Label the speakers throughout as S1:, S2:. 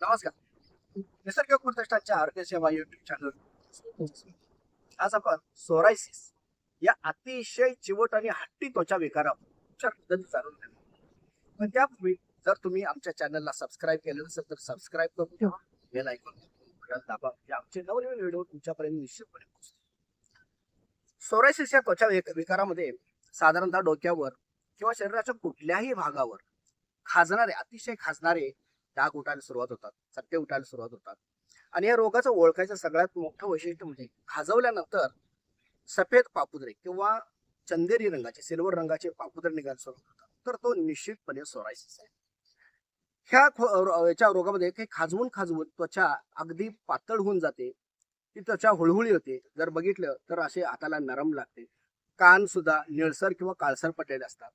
S1: नमस्कार. निसर्ग प्रतिष्ठानच्या आरोग्य सेवा युट्यूब चॅनल आज आपण सोरायसिस या अतिशय चिवट आणि हट्टी त्वचा विकारावर जाणून घेणार पण त्यापूर्वी जर तुम्ही आमच्या चॅनलला सबस्क्राईब केलं नसेल तर सबस्क्राईब करून ठेवा. बेल ऐकून दाबा. म्हणजे आमचे नवनवीन व्हिडिओ तुमच्यापर्यंत निश्चितपणे पोहोचतील. सोरायसिस या त्वचा विकारामध्ये साधारणतः डोक्यावर किंवा शरीराच्या कुठल्याही भागावर खाजणारे अतिशय खाजणारे डाग उठायला सुरुवात होतात चट्टे उठायला सुरुवात होतात. आणि या रोगाचं ओळखायचं सगळ्यात मोठं वैशिष्ट्य म्हणजे खाजवल्यानंतर सफेद पापुद्रे किंवा चंदेरी रंगाचे सिल्वर रंगाचे पापुद्रे निघायला सुरुवात होतात. तर तो निश्चितपणे सोरायसिस आहे. ह्या याच्या रोगामध्ये काही खाजवून खाजवून त्वचा अगदी पातळ होऊन जाते. ती त्वचा हुळहुळी होते. जर बघितलं तर असे हाताला नरम लागते. कान सुद्धा निळसर किंवा काळसर पडलेले असतात.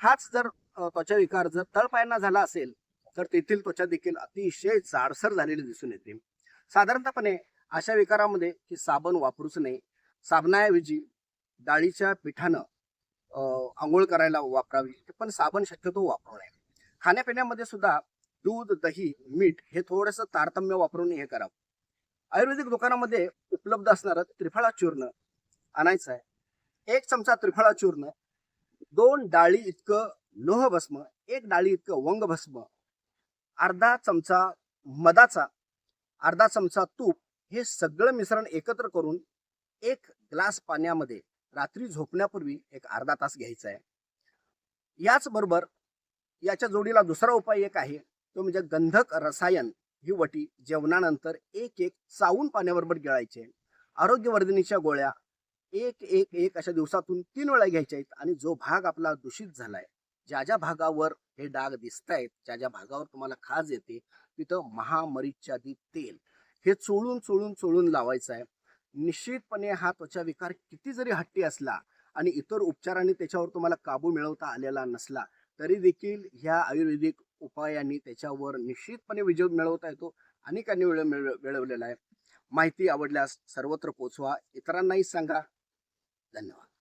S1: हाच जर त्वचा विकार जर तळपायांना झाला असेल तर तेथील त्वचा देखील अतिशय जाडसर झालेली दिसून येते. साधारणतःपणे अशा विकारामध्ये की साबण वापरूच नये. साबणाऐवजी डाळीच्या पिठानं आंघोळ करायला वापरावी पण साबण शक्यतो वापरू नये. खाण्यापिण्यामध्ये सुद्धा दूध दही मीठ हे थोडंसं तारतम्य वापरून हे करावं आयुर्वेदिक दुकानामध्ये उपलब्ध असणारं त्रिफळा चूर्ण आणायचं आहे एक चमचा त्रिफळा चूर्ण दोन डाळी इतकं लोह भस्म एक डाळी इतकं वंग भस्म अर्धा चमचा मधाचा अर्धा चमचा तूप हे सगळं मिश्रण एकत्र करून एक ग्लास पाण्यामध्ये रात्री झोपण्यापूर्वी एक अर्धा तास घ्यायचा आहे. याचबरोबर याच्या जोडीला दुसरा उपाय एक आहे तो म्हणजे गंधक रसायन ही वटी जेवणानंतर एक एक चावून पाण्याबरोबर गिळायचे. आरोग्यवर्धिनीच्या गोळ्या एक एक एक अशा दिवसातून तीन वेळा घ्यायच्या आहेत आणि जो भाग आपला दूषित झालाय ज्या ज्या भागावर हे डाग दिसत आहेत ज्या ज्या भागावर तुम्हाला खाज येते तिथं महामरीच्यादी तेल. हे चोळून चोळून चोळून लावायचं आहे. निश्चितपणे हा त्वचा विकार किती जरी हट्टी असला आणि इतर उपचारांनी त्याच्यावर तुम्हाला काबू मिळवता आलेला नसला तरी देखील ह्या आयुर्वेदिक उपायांनी त्याच्यावर निश्चितपणे विजय मिळवता येतो अनेकांनी वेळ मिळवलेला आहे. माहिती आवडल्यास सर्वत्र पोचवा. इतरांनाही सांगा. धन्यवाद.